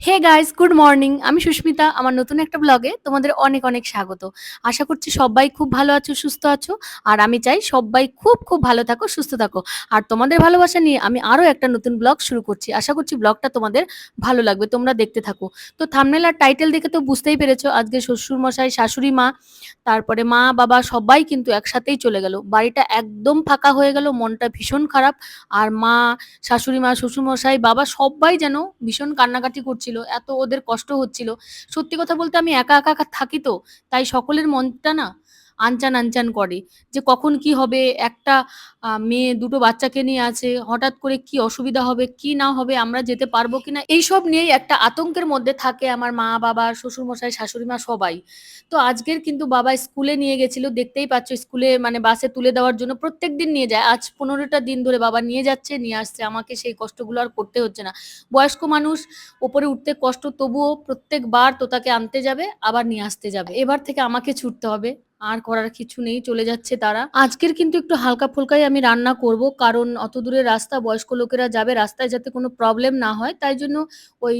Hey guys good morning আমি সুস্মিতা, আমার নতুন একটা ব্লগে তোমাদের অনেক অনেক স্বাগত। আশা করছি সবাই খুব ভালো আছো, সুস্থ আছো, আর আমি চাই সবাই খুব খুব ভালো থাকো, সুস্থ থাকো। আর তোমাদের ভালোবাসা নিয়ে আমি আরও একটা নতুন ব্লগ শুরু করছি। আশা করছি ব্লগটা তোমাদের ভালো লাগবে, তোমরা দেখতে থাকো। তো থামনেল আর টাইটেল দেখে তো বুঝতেই পেরেছ, আজকে শ্বশুর মশাই শাশুড়ি মা, তারপরে মা, বাবা সবাই কিন্তু একসাথেই চলে গেল। বাড়িটা একদম ফাঁকা হয়ে গেল, মনটা ভীষণ খারাপ। আর মা, শাশুড়ি মা, শ্বশুরমশাই, বাবা সবাই যেন ভীষণ কান্নাকাটি করছিল এত ওদের কষ্ট হচ্ছিল। সত্যি কথা বলতে আমি একা একা থাকি তো, তাই সকলের মনটা না আনচান আনচান করে যে কখন কি হবে, একটা মেয়ে দুটো বাচ্চাকে নিয়ে আছে, হঠাৎ করে কি অসুবিধা হবে, কি না হবে, আমরা যেতে পারব কিনা এইসব নিয়েই একটা আতঙ্কের মধ্যে থাকে আমার মা, বাবা শ্বশুর মশাই শাশুড়ি মা সবাই। তো আজকের কিন্তু বাবা স্কুলে নিয়ে গেছিল, দেখতেই পাচ্ছ স্কুলে মানে বাসে তুলে দেওয়ার জন্য প্রত্যেক দিন নিয়ে যায়। আজ পনেরোটা দিন ধরে বাবা নিয়ে যাচ্ছে, নিয়ে আসছে, আমাকে সেই কষ্টগুলো আর করতে হচ্ছে না। বয়স্ক মানুষ ওপরে উঠতে কষ্ট, তবুও প্রত্যেকবার তোতাকে আনতে যাবে, আবার নিয়ে আসতে যাবে। এবার থেকে আমাকে ছুটতে হবে। আর করার কিছু নেই, চলে যাচ্ছে তারা। আজকের কিন্তু একটু হালকা ফুলকাই আমি রান্না করব, কারণ অত দূরের রাস্তা, বয়স্ক লোকেরা যাবে রাস্তায় যাতে কোনো প্রবলেম না হয়। তাই জন্য ওই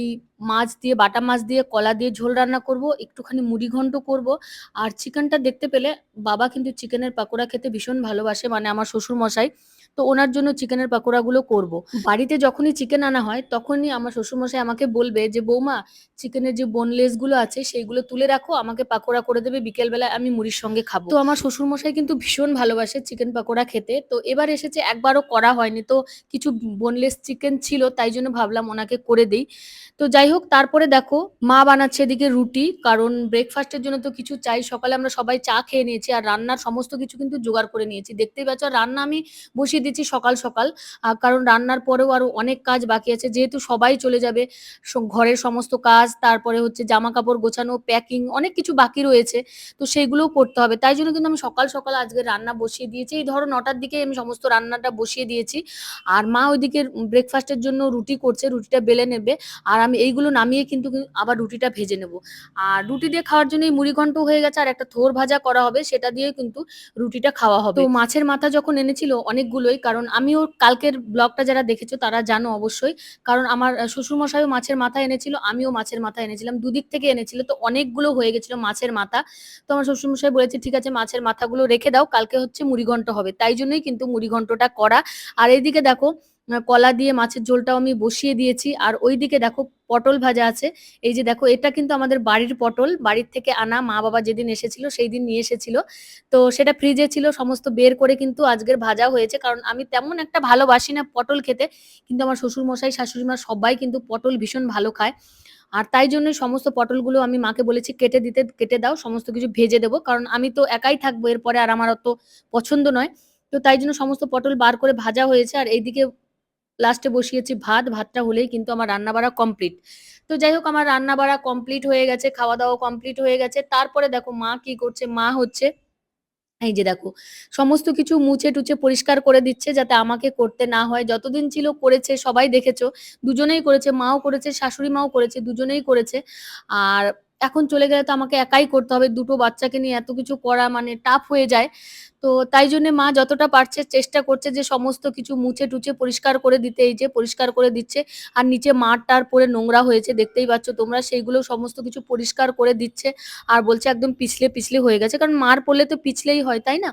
মাছ দিয়ে, বাটা মাছ দিয়ে, কলা দিয়ে ঝোল রান্না করব, একটুখানি মুড়ি ঘন্ট করব। আর চিকেনটা দেখতে পেলে বাবা কিন্তু চিকেনের পাকোড়া খেতে ভীষণ ভালোবাসে মানে আমার শ্বশুর মশাই তো ওনার জন্য চিকেনের পাকোড়াগুলো করব। বাড়িতে যখনই চিকেন আনা হয় তখনই আমার শ্বশুরমশাই আমাকে বলবে যে বৌমা চিকেনের যে বোনলেসগুলো আছে সেইগুলো তুলে রাখো আমাকে পাকোড়া করে দেবে বিকেল বেলায় আমি মুড়ির সঙ্গে খাব। তো আমার শ্বশুরমশাই কিন্তু ভীষণ ভালোবাসে চিকেন পাকোড়া খেতে। তো এবার এসেছে একবারও করা হয়নি। তো কিছু বোনলেস চিকেন ছিল তাই জন্য ভাবলাম ওনাকে করে দেই। তো যাই হোক তারপরে দেখো মা বানাচ্ছে এদিকে রুটি কারণ ব্রেকফাস্টের জন্য তো কিছু চাই। সকালে আমরা সবাই চা খেয়ে নিয়েছি আর রান্নার সমস্ত কিছু কিন্তু জোগাড় করে নিয়েছি। দেখতেই পাচ্ছ রান্না আমি বসিয়ে দিচ্ছি সকাল সকাল। কারণ রান্নার পরেও আরও অনেক কাজ বাকি আছে। যেহেতু সবাই চলে যাবে ঘরের সমস্ত কাজ, তারপরে হচ্ছে জামা কাপড় গোছানো প্যাকিং অনেক কিছু বাকি রয়েছে। তো সেগুলোও করতে হবে। তাই জন্য কিন্তু আমি সকাল সকাল আজকে রান্না বসিয়ে দিয়েছি। এই ধরো নটার দিকে আমি সমস্ত রান্নাটা বসিয়ে দিয়েছি। আর মা ওইদিকে ব্রেকফাস্টের জন্য রুটি করছে, রুটিটা বেলে নেবে। আর আমি এইগুলো নামিয়ে কিন্তু আবার রুটিটা ভেজে নেব। আর রুটি দিয়ে খাওয়ার জন্য এই মুড়ি ঘন্ট হয়ে গেছে। আর একটা থোর ভাজা করা হবে, সেটা দিয়ে কিন্তু রুটিটা খাওয়া হবে। তো মাছের মাথা যখন এনেছিল অনেকগুলোই কারণ আমি ওর কালকের ব্লগটা যারা দেখেছ তারা জানো অবশ্যই। কারণ আমার শ্বশুর মশাইও মাছের মাথা এনেছিল, আমিও মাছের মাথা এনেছিলাম। দুদিক থেকে এনেছিল। তো অনেকগুলো হয়ে গেছিল মাছের মাথা। তো আমার শ্বশুর মশাই বলেছে, ঠিক আছে, মাছের মাথাগুলো রেখে দাও। কালকে হচ্ছে মুড়িঘণ্ট হবে। তাই জন্যই কিন্তু মুড়িঘণ্টটা করা। আর এদিকে দেখো কলা দিয়ে মাছের ঝোলটাও আমি বসিয়ে দিয়েছি। আর ওইদিকে দেখো পটল ভাজা আছে। এই যে দেখো, এটা কিন্তু আমাদের বাড়ির পটল। বাড়ির থেকে আনা মা বাবা যেদিন এসেছিল সেই দিন নিয়ে এসেছিল। তো সেটা ফ্রিজে ছিল, সমস্ত বের করে কিন্তু আজকের ভাজা হয়েছে। কারণ আমি তেমন একটা ভালোবাসি না পটল খেতে, কিন্তু আমার শ্বশুর মশাই শাশুড়ি মা সবাই কিন্তু পটল ভীষণ ভালো খায়। আর তাই জন্যই সমস্ত পটলগুলো আমি মাকে বলেছি, কেটে দিতে, কেটে দাও, সমস্ত কিছু ভেজে দেবো। কারণ আমি তো একাই থাকব, এরপরে আর আমার অত পছন্দ নয়। তো তাই জন্য সমস্ত পটল বার করে ভাজা হয়েছে। আর এইদিকে লাস্টে বসিয়েছি ভাত, ভাতটা হলেই কিন্তু আমার রান্না বাড়া কমপ্লিট তো যাই হোক, আমার রান্না বাড়া কমপ্লিট হয়ে গেছে খাওয়া দাওয়া কমপ্লিট হয়ে গেছে। তারপরে দেখো, মা কি করছে? মা হচ্ছে, এই যে দেখো, সমস্ত কিছু মুছে টুছে পরিষ্কার করে দিচ্ছে যাতে আমাকে করতে না হয়। যতদিন ছিল করেছে, সবাই দেখেছ, দুজনেই করেছে, মাও করেছে, শাশুড়ি মাও করেছে, দুজনেই করেছে। আর এখন চলে গেলে তো আমাকে একাই করতে হবে, দুটো বাচ্চাকে নিয়ে এত কিছু করা মানে টাফ হয়ে যায়। তো তাই জন্য মা যতটা পারছে চেষ্টা করছে যে সমস্ত কিছু মুছে টুচে পরিষ্কার করে দিতে, এই যে পরিষ্কার করে দিচ্ছে। আর নিচে মাঠ টার পরে নোংরা হয়েছে, দেখতেই পাচ্ছ তোমরা, সেইগুলো সমস্ত কিছু পরিষ্কার করে দিচ্ছে। আর বলছে একদম পিছলে পিছলে হয়ে গেছে, কারণ মার পড়লে তো পিছলেই হয়, তাই না?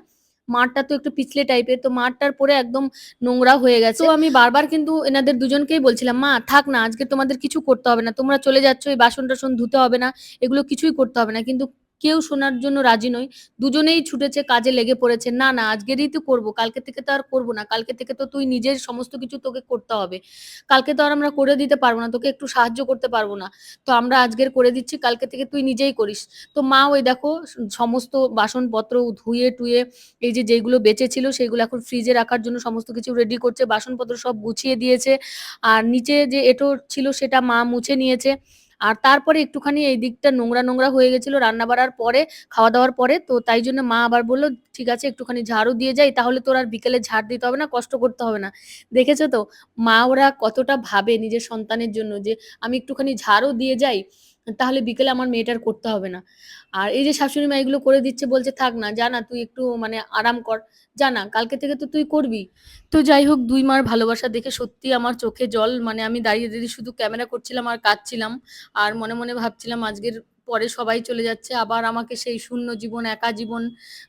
মাঠটা তো একটু পিছলে টাইপের তো মাঠটার পরে একদম নোংরা হয়ে গেছে। তো আমি বারবার কিন্তু এনাদের দুজনকেই বলছিলাম মা থাক না আজকে তোমাদের কিছু করতে হবে না তোমরা চলে যাচ্ছ এই বাসন টাসন ধুতে হবে না এগুলো কিছুই করতে হবে না। কিন্তু কেউ শোনার জন্য রাজি নয় দুজনেই ছুটেছে, কাজে লেগে পড়েছে। না না, আজকেরই তো করব। কালকে থেকে তো আর করব না। কালকে থেকে তো তুই নিজের সমস্ত কিছু তোকে করতে হবে। কালকে তো আর আমরা করে দিতে পারব না। তোকে একটু সাহায্য করতে পারব না। তো আমরা আজকের করে দিচ্ছি, কালকে থেকে তুই নিজেই করিস। তো মা, ওই দেখো, সমস্ত বাসনপত্র ধুয়ে, টুয়ে, এই যে যেগুলো বেঁচে ছিল সেগুলো এখন ফ্রিজে রাখার জন্য সমস্ত কিছু রেডি করছে। বাসনপত্র সব গুছিয়ে দিয়েছে। আর নিচে যে এঁটো ছিল, সেটা মা মুছে নিয়েছে। আর তারপরে একটুখানি এই দিকটা নোংরা, নোংরা হয়ে গেছিল রান্না বাড়ার পরে, খাওয়া দাওয়ার পরে। তো তাই জন্য মা আবার বলল, "ঠিক আছে একটুখানি ঝাড়ু দিয়ে যাই, তাহলে তোর আর বিকেলে ঝাড় দিতে হবে না, কষ্ট করতে হবে না।" দেখেছ তো? মা ওরা কতটা ভাবে নিজের সন্তানের জন্য যে আমি একটুখানি ঝাড়ু দিয়ে যাই, তাহলে বিকেলে আমার মেয়েটার করতে হবে না। আর এই যে শাশুড়ি মা এগুলো করে দিচ্ছে বলছে, "থাক না, জানা তুই একটু মানে আরাম কর। জানা কালকে থেকে তো তুই করবি।" তো যাই হোক দুই মার ভালোবাসা দেখে সত্যি আমার চোখে জল মানে আমি দাঁড়িয়ে, দাঁড়িয়ে শুধু ক্যামেরা করছিলাম আর কাঁদছিলাম। আর মনে, মনে ভাবছিলাম আজকের পরে সবাই চলে যাচ্ছে। আবার আমাকে সেই শূন্য জীবন, একা জীবন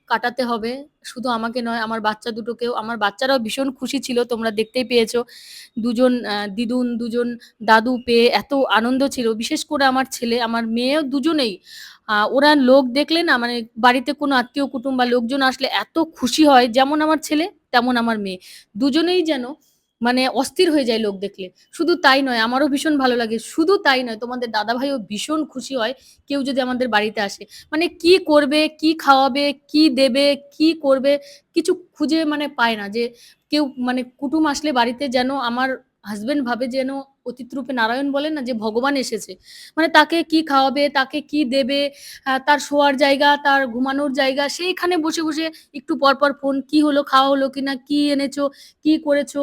কাটাতে হবে। শুধু আমাকে নয় আমার বাচ্চা দুটোকেও। আমার বাচ্চারাও ভীষণ খুশি ছিল তোমরা দেখতেই পেয়েছ। দুজন দিদুন, দুজন দাদু পেয়ে এত আনন্দ ছিল। বিশেষ করে আমার ছেলে, আমার মেয়েও দুজনেই। ওরা লোক দেখলে না মানে বাড়িতে কোনো আত্মীয়-কুটুম বা লোকজন আসলে এত খুশি হয় যেমন আমার ছেলে, তেমন আমার মেয়ে। দুজনেই যেন মানে অস্থির হয়ে যায় লোক দেখলে। শুধু তাই নয়, আমারও ভীষণ ভালো লাগে। শুধু তাই নয়, তোমাদের দাদাভাইও ভীষণ খুশি হয় কেউ যদি আমাদের বাড়িতে আসে। মানে কি করবে, কি খাওয়াবে, কি দেবে, কি করবে কিছু খুঁজে মানে পায় না যে কেউ মানে কুটুম আসলে বাড়িতে যেন আমার হাসব্যান্ড ভাবে যেন অতিথিরূপে নারায়ণ বলে না যে ভগবান এসেছে। মানে তাকে কি খাওয়াবে, তাকে কি দেবে, তার শোয়ার জায়গা, তার ঘুমানোর জায়গা সেইখানে বসে, বসে একটু পর, পর ফোন কি হলো, খাওয়া হলো কিনা, কি এনেছো, কি করেছ,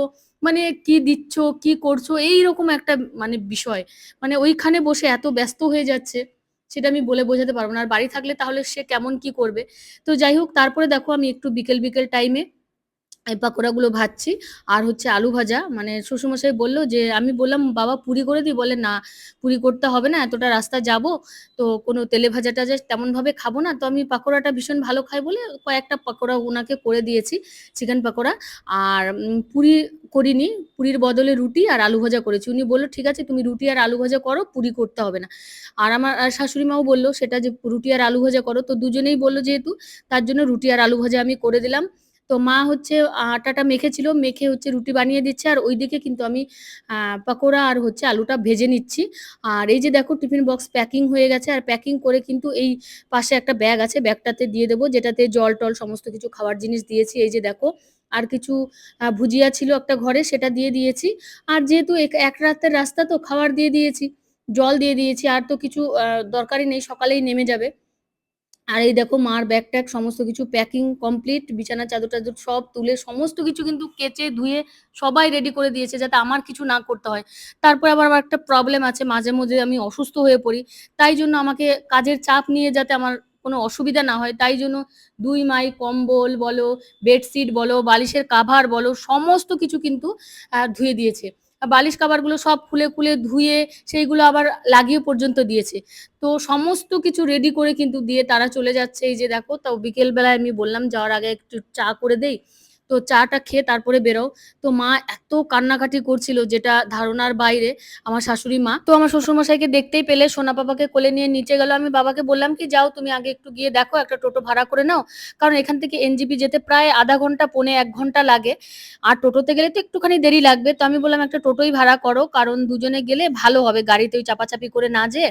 মানে কি দিচ্ছ, কি করছ এই রকম একটা মানে বিষয়। মানে ওইখানে বসে এত ব্যস্ত হয়ে যাচ্ছে সেটা আমি বলে বোঝাতে পারব না। আর বাড়ি থাকলে তাহলে সে কেমন কি করবে। তো যাই হোক তারপরে দেখো আমি একটু বিকেল, বিকেল টাইমে এই পাকোড়াগুলো ভাজছি। আর হচ্ছে আলু ভাজা মানে শ্বশুরমশাই বলল যে আমি বললাম, "বাবা পুরি করে দিই?" বলে, "না, পুরি করতে হবে না। এতটা রাস্তা যাব। তো কোনো তেলে ভাজা-টাজা তেমনভাবে খাব না। তো আমি পাকোড়াটা ভীষণ ভালো খাই বলে কয়েকটা পাকোড়া ওনাকে করে দিয়েছি, চিকেন পাকোড়া। আর পুরি করিনি। পুরির বদলে রুটি আর আলু ভাজা করেছি। উনি বলল "ঠিক আছে তুমি রুটি আর আলু ভাজা করো, পুরি করতে হবে না।" আর আমার শাশুড়ি মাও বলল সেটা যে রুটি আর আলু ভাজা করো। তো দুজনেই বলল যেহেতু তার জন্য রুটি আর আলু ভাজা আমি করে দিলাম। তো মা হচ্ছে আটাটা মেখেছিল, মেখে হচ্ছে রুটি বানিয়ে দিচ্ছে আর ওইদিকে কিন্তু আমি পাকোড়া আর হচ্ছে আলুটা ভেজে নিচ্ছি। আর এই যে দেখো টিফিন বক্স প্যাকিং হয়ে গেছে আর প্যাকিং করে কিন্তু এই পাশে একটা ব্যাগ আছে, ব্যাগটাতে দিয়ে দেবো যেটাতে জল-টল সমস্ত কিছু খাওয়ার জিনিস দিয়েছি। এই যে দেখো আর কিছু ভুজিয়া ছিল একটা ঘরে সেটা দিয়ে দিয়েছি। আর যেহেতু এক রাতের রাস্তা তো খাবার দিয়ে দিয়েছি, জল দিয়ে দিয়েছি। আর তো কিছু দরকারই নেই, সকালেই নেমে যাবে। আর এই দেখো মার ব্যাগ-ট্যাগ সমস্ত কিছু প্যাকিং কমপ্লিট। বিছানার চাদর-টাদর সব তুলে সমস্ত কিছু কিন্তু কেচে ধুয়ে সবাই রেডি করে দিয়েছে যাতে আমার কিছু না করতে হয়। তারপরে আবার আমার একটা প্রবলেম আছে মাঝে মধ্যে আমি অসুস্থ হয়ে পড়ি। তাই জন্য আমাকে কাজের চাপ নিয়ে যাতে আমার কোনো অসুবিধা না হয় তাই জন্য দুই মাই কম্বল বলো, বেডশিট বলো, বালিশের কাভার বলো সমস্ত কিছু কিন্তু ধুয়ে দিয়েছে। বালিশ কাভারগুলো সব খুলে, খুলে ধুয়ে সেইগুলো আবার লাগিয়ে পর্যন্ত দিয়েছে। তো সমস্ত কিছু রেডি করে কিন্তু দিয়ে তারা চলে যাচ্ছে। এই যে দেখো তাও বিকেলবেলায় আমি বললাম যাওয়ার আগে একটু চা করে দেই। তো চাটা খেয়ে তারপরে বেরোও। তো মা এত কান্নাকাটি করছিল যেটা ধারণার বাইরে আমার শাশুড়ি মা। তো আমার শ্বশুরমশাইকে দেখতেই পেলে সোনা বাবাকে কোলে নিয়ে নিচে গেল। আমি বাবাকে বললাম কি, "যাও তুমি আগে একটু গিয়ে দেখো একটা টোটো ভাড়া করে নাও।" কারণ এখান থেকে এনজেপি যেতে প্রায় আধা ঘণ্টা পৌনে এক ঘণ্টা লাগে। আর টোটোতে গেলে তো একটুখানি দেরি লাগবে। তো আমি বললাম, "একটা টোটোই ভাড়া করো। কারণ দুজনে গেলে ভালো হবে। গাড়িতে ওই চাপাচাপি করে না যে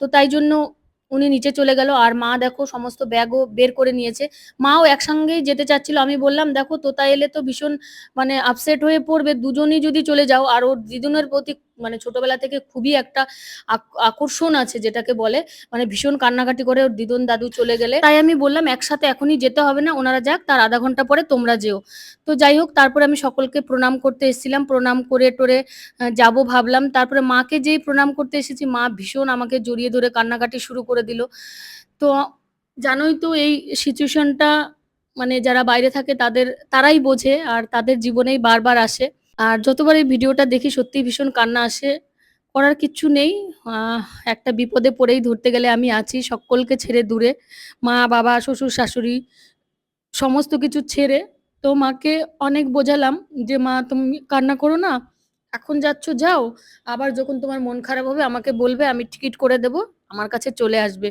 তো তাই জন্য উনি নিচে চলে গেল। আর মা দেখো সমস্ত ব্যাগও বের করে নিয়েছে। মাও একসঙ্গেই যেতে চাচ্ছিল। আমি বললাম, "দেখো তোতা এলে তো ভীষণ মানে আপসেট হয়ে পড়বে। দুজনই যদি চলে যাও।" আর ওর দিদুনের প্রতি মানে ছোটবেলা থেকে খুবই একটা আক আকর্ষণ আছে যেটাকে বলে। মানে ভীষণ কান্নাকাটি করে ওর দিদুন, দাদু চলে গেলে। তাই আমি বললাম, "একসাথে এখনই যেতে হবে না। ওনারা যাক তার আধা ঘণ্টা পরে তোমরা যেও।" তো যাই হোক তারপরে আমি সকলকে প্রণাম করতে এসেছিলাম। প্রণাম করে-টরে আ যাব ভাবলাম। তারপরে মাকে যেই প্রণাম করতে এসেছি মা ভীষণ আমাকে জড়িয়ে ধরে কান্নাকাটি শুরু করে দিল। তো জানোই তো এই সিচুয়েশনটা মানে যারা বাইরে থাকে তাদের তারাই বোঝে আর তাদের জীবনেই বারবার আসে। আর যতবার এই ভিডিওটা দেখি সত্যিই ভীষণ কান্না আসে। করার কিচ্ছু নেই। একটা বিপদে পড়েই ধরতে গেলে আমি আছি সকলকে ছেড়ে দূরে। মা, বাবা, শ্বশুর, শাশুড়ি সমস্ত কিছু ছেড়ে। তো মাকে অনেক বোঝালাম যে, "মা তুমি কান্না করো না। এখন যাচ্ছ যাও। আবার যখন তোমার মন খারাপ হবে আমাকে বলবে আমি টিকিট করে দেব। আমার কাছে চলে আসবে।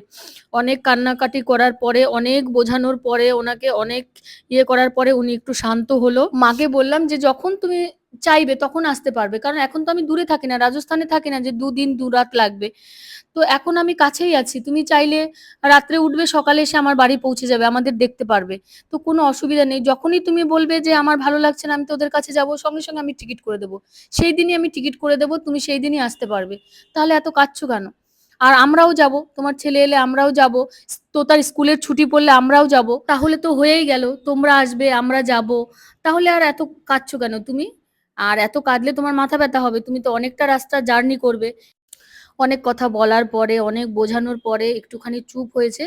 অনেক কান্নাকাটি করার পরে, অনেক বোঝানোর পরে, ওনাকে অনেক ইয়ে করার পরে উনি একটু শান্ত হলো। মাকে বললাম যে, যখন তুমি চাইবে তখন আসতে পারবে। কারণ এখন তো আমি দূরে থাকি না, রাজস্থানে থাকি না, যে দুদিন দু রাত লাগবে। তো এখন আমি কাছেই আছি। তুমি চাইলে রাত্রে উঠবে, সকালে এসে আমার বাড়ি পৌঁছে যাবে, আমাদের দেখতে পারবে। তো কোনো অসুবিধা নেই। যখনই তুমি বলবে যে, আমার ভালো লাগছে না, আমি তোদের কাছে যাব, সঙ্গে সঙ্গে আমি টিকিট করে দেবো। সেই দিনই আমি টিকিট করে দেবো, তুমি সেই দিনই আসতে পারবে। তাহলে এত কাচ্ছ কেন? আর আমরাও যাব, তোমার ছেলে এলে আমরাও যাব, তো তার স্কুলের ছুটি পড়লে আমরাও যাব, তাহলে তো হয়েই গেল, তোমরা আসবে, আমরা যাব। তাহলে আর এত কাঁদছো কেন তুমি? আর এত কাঁদলে তোমার মাথা ব্যথা হবে, তুমি তো অনেকটা রাস্তা জার্নি করবে। অনেক কথা বলার পরে অনেক বোঝানোর পরে একটুখানি চুপ হয়েছে।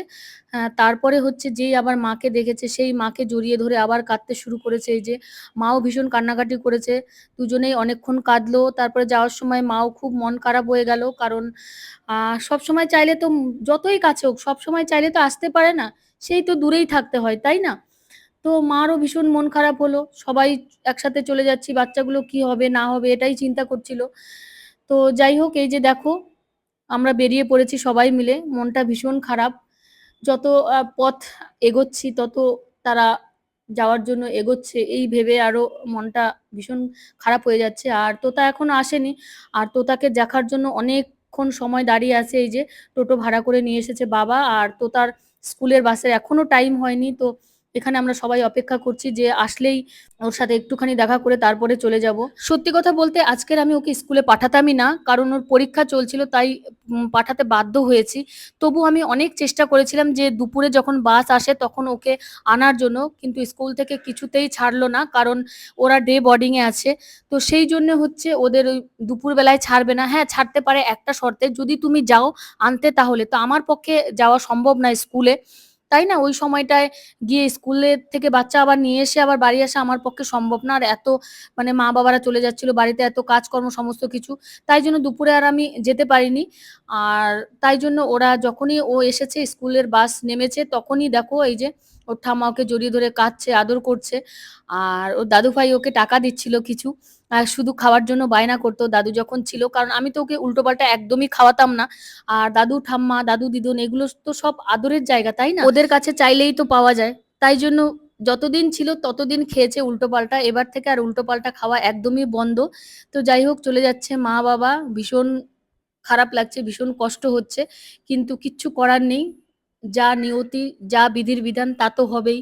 আহ, তারপরে হচ্ছে যেই আবার মাকে দেখেছে সেই মাকে জড়িয়ে ধরে আবার কাঁদতে শুরু করেছে। এই যে মাও ভীষণ কান্নাকাটি করেছে দুজনেই অনেকক্ষণ কাঁদলো। তারপরে যাওয়ার সময় মাও খুব মন খারাপ হয়ে গেল। কারণ সব সময় চাইলে তো যতই কাছে হোক সব সময় চাইলে তো আসতে পারে না। সেই তো দূরেই থাকতে হয় তাই না? তো মারও ভীষণ মন খারাপ হলো। সবাই একসাথে চলে যাচ্ছি বাচ্চাগুলো কি হবে না হবে এটাই চিন্তা করছিল। তো যাই হোক এই যে দেখো আমরা বেরিয়ে পড়েছি সবাই মিলে। মনটা ভীষণ খারাপ। যত পথ এগোচ্ছি, তত তারা যাওয়ার জন্য এগোচ্ছে। এই ভেবে আরও মনটা ভীষণ খারাপ হয়ে যাচ্ছে। আর তোতা এখনও আসেনি। আর তোতাকে দেখার জন্য অনেকক্ষণ সময় দাঁড়িয়ে আছে এই যে টোটো ভাড়া করে নিয়ে এসেছে বাবা। আর তোতার স্কুলের বাসের এখনও টাইম হয়নি। তো এখানে আমরা সবাই অপেক্ষা করছি যে আসলেই ওর সাথে একটুখানি দেখা করে তারপরে চলে যাব। সত্যি কথা বলতে আজকের আমি ওকে স্কুলে পাঠাতামই না, কারণ ওর পরীক্ষা চলছিল তাই পাঠাতে বাধ্য হয়েছি। তবু আমি অনেক চেষ্টা করেছিলাম যে দুপুরে যখন বাস আসে তখন ওকে আনার জন্য, কিন্তু স্কুল থেকে কিছুতেই ছাড়লো না, কারণ ওরা ডে বোর্ডিংয়ে আছে। তো সেই জন্য হচ্ছে ওদের ওই দুপুর বেলায় ছাড়বে না। হ্যাঁ ছাড়তে পারে একটা শর্তে, যদি তুমি যাও আনতে তাহলে। তো আমার পক্ষে যাওয়া সম্ভব না স্কুলে। তাই না? ওই সময়টায় গিয়ে স্কুলের থেকে বাচ্চা আবার নিয়ে এসে আবার বাড়ি আসা আমার পক্ষে সম্ভব না। আর এত মানে মা বাবারা চলে যাচ্ছিল বাড়িতে, এত কাজকর্ম সমস্ত কিছু। তাই জন্য দুপুরে আর আমি যেতে পারিনি। আর তাই জন্য ওরা যখনই ও এসেছে স্কুলের বাস নেমেছে, তখনই দেখো এই যে ওর ঠাম্মা ওকে জড়িয়ে ধরে কাঁদছে, আদর করছে। আর ওর দাদু ভাই ওকে টাকা দিচ্ছিল কিছু। আর শুধু খাওয়ার জন্য বায়না করতো দাদু যখন ছিল, কারণ আমি তো ওকে উল্টোপাল্টা একদমই খাওয়াতাম না। আর দাদু, ঠাম্মা, দাদু, দিদুন এগুলো তো সব আদরের জায়গা, তাই না? ওদের কাছে চাইলেই তো পাওয়া যায়। তাই জন্য যতদিন ছিল ততদিন খেয়েছে উল্টোপাল্টা। এবার থেকে আর উল্টোপাল্টা খাওয়া একদমই বন্ধ। তো যাই হোক, চলে যাচ্ছে মা, বাবা। ভীষণ খারাপ লাগছে, ভীষণ কষ্ট হচ্ছে। কিন্তু কিচ্ছু করার নেই। যা নিয়তি, যা বিধির বিধান তা তো হবেই।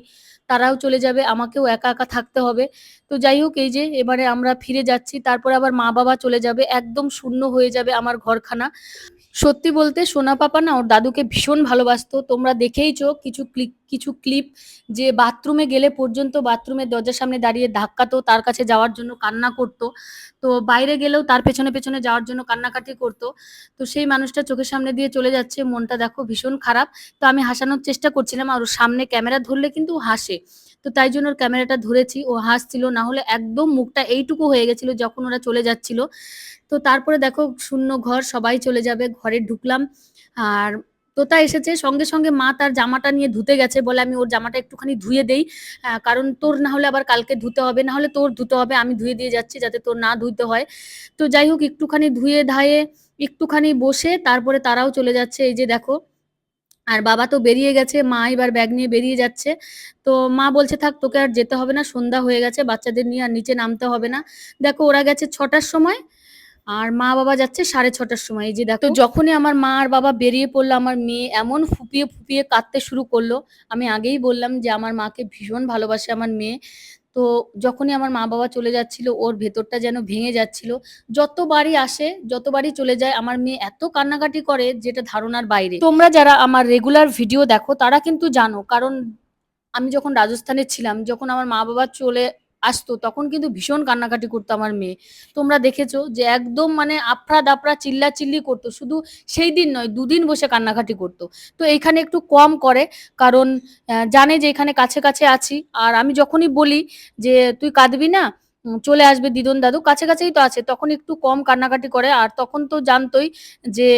তারাও চলে যাবে, আমাকেও একা একা থাকতে হবে। তো যাই হোক, এই যে এবারে আমরা ফিরে যাচ্ছি, তারপরে আবার মা বাবা চলে যাবে, একদম শূন্য হয়ে যাবে আমার ঘরখানা। সত্যি বলতে সোনা পাপা না, ওর দাদুকে ভীষণ ভালোবাসতো। তোমরা দেখেইছো কিছু ক্লিক কিছু ক্লিপ যে বাথরুমে গেলে পর্যন্ত বাথরুমের দরজার সামনে দাঁড়িয়ে ধাক্কাতো তার কাছে যাওয়ার জন্য কান্না করতো। তো বাইরে গেলেও তার পেছনে পেছনে যাওয়ার জন্য কান্নাকাটি করতো। তো সেই মানুষটা চোখের সামনে দিয়ে চলে যাচ্ছে, মনটা দেখো ভীষণ খারাপ। তো আমি হাসানোর চেষ্টা করছিলাম আর ওর সামনে ক্যামেরা ধরলে কিন্তু হাসে। তো তাই জন্য ওর ক্যামেরাটা ধরেছি। ও হাসছিল, না হলে একদম মুখটা এইটুকু হয়ে গেছিল যখন ওরা চলে যাচ্ছিল। তো তারপরে দেখো, শূন্য ঘর, সবাই চলে যাবে, ঘরে ঢুকলাম। আর তোতা এসেছে, সঙ্গে সঙ্গে মা তার জামাটা নিয়ে ধুতে গেছে বলে আমি ওর জামাটা একটুখানি ধুয়ে দেই। কারণ তোর না হলে আবার কালকে ধুতে হবে, না হলে তোর ধুতে হবে, আমি ধুয়ে দিয়ে যাচ্ছি যাতে তোর না ধুইতে হয়। তো যাই হোক, একটুখানি ধুয়ে ধায়ে একটুখানি বসে তারপরে তারাও চলে যাচ্ছে। এই যে দেখো আর বাবা তো বেরিয়ে গেছে, মা এবার ব্যাগ নিয়ে বেরিয়ে যাচ্ছে। তো মা বলছে, থাক, তোকে আর যেতে হবে না, সন্ধ্যা হয়ে গেছে, বাচ্চাদের নিয়ে আর নিচে নামতে হবে না। দেখো, ওরা গেছে ছটার সময় আর মা বাবা যাচ্ছে সাড়ে ছটার সময়। এই যে দেখো যখনই আমার মা আর বাবা বেরিয়ে পড়ল, আমার মেয়ে এমন ফুপিয়ে ফুপিয়ে কাঁদতে শুরু করল। আমি আগেই বললাম যে, আমার মাকে ভীষণ ভালোবাসে আমার মেয়ে। তো যখনই আমার মা বাবা চলে যাচ্ছিল, ওর ভেতরটা যেন ভেঙে যাচ্ছিল, যতবারই আসে, যতবারই চলে যায়, আমার মেয়ে এত কান্নাকাটি করে যেটা ধারণার বাইরে। তোমরা যারা আমার রেগুলার ভিডিও দেখো, তারা কিন্তু জানো, কারণ আমি যখন রাজস্থানে ছিলাম, যখন আমার মা বাবা চলে আসতো, তখন কিন্তু ভীষণ কান্নাকাটি করতো আমার মেয়ে। তোমরা দেখেছ যে একদম মানে আফরা দাপড়া চিল্লা চিল্লি করতো, শুধু সেই দিন নয়, দুদিন বসে কান্নাকাটি করতো। তো এইখানে একটু কম করে, কারণ জানে যে এখানে কাছে কাছে আছি। আর আমি যখনই বলি যে, তুই কাঁদবি না? চলে আসবে দিদন দাদু। কাছে কাছেই তো আছে, তখন একটু কম কান্নাকাটি করে। আর তখন তো জানতোই যে,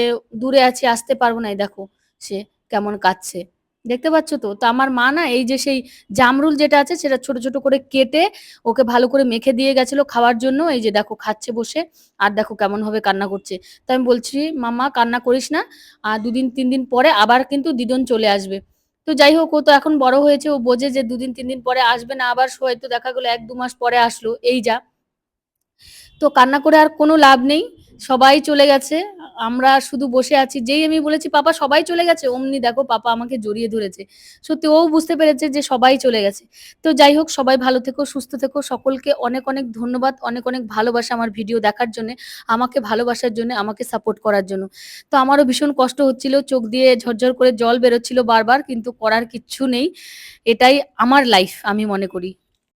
দূরে আছি, আসতে পারব না। দেখো সে কেমন কাঁদছে। দেখতে পাচ্ছ তো? তো আমার মা না এই যে সেই জামরুল যেটা আছে সেটা ছোট, ছোট করে কেটে ওকে ভালো করে মেখে দিয়ে গেছিল খাওয়ার জন্য। এই যে দেখো খাচ্ছে বসে। আর দেখো কেমনভাবে কান্না করছে। তো আমি বলছি, মামা কান্না করিস না। আর দুদিন তিন দিন পরে আবার কিন্তু দিদন চলে আসবে।" তো যাই হোক ও তো এখন বড় হয়েছে। ও বোঝে যে দুদিন তিন দিন পরে আসবে না আবার হয়তো দেখা গেলো এক দু মাস পরে আসলো এই যা। তো কান্না করে আর কোনো লাভ নেই। সবাই চলে গেছে। আমরা শুধু বসে আছি। যেই আমি বলেছি, "পাপা সবাই চলে গেছে?" অমনি দেখো পাপা আমাকে জড়িয়ে ধরেছে। সত্যি ওও বুঝতে পেরেছে যে সবাই চলে গেছে। তো যাই হোক সবাই ভালো থেকো, সুস্থ থেকো। সকলকে অনেক, অনেক ধন্যবাদ। অনেক, অনেক ভালোবাসা আমার ভিডিও দেখার জন্যে, আমাকে ভালোবাসার জন্যে, আমাকে সাপোর্ট করার জন্য। তো আমারও ভীষণ কষ্ট হচ্ছিল। চোখ দিয়ে ঝরঝর করে জল বেরোচ্ছিল বারবার। কিন্তু করার কিচ্ছু নেই। এটাই আমার লাইফ আমি মনে করি।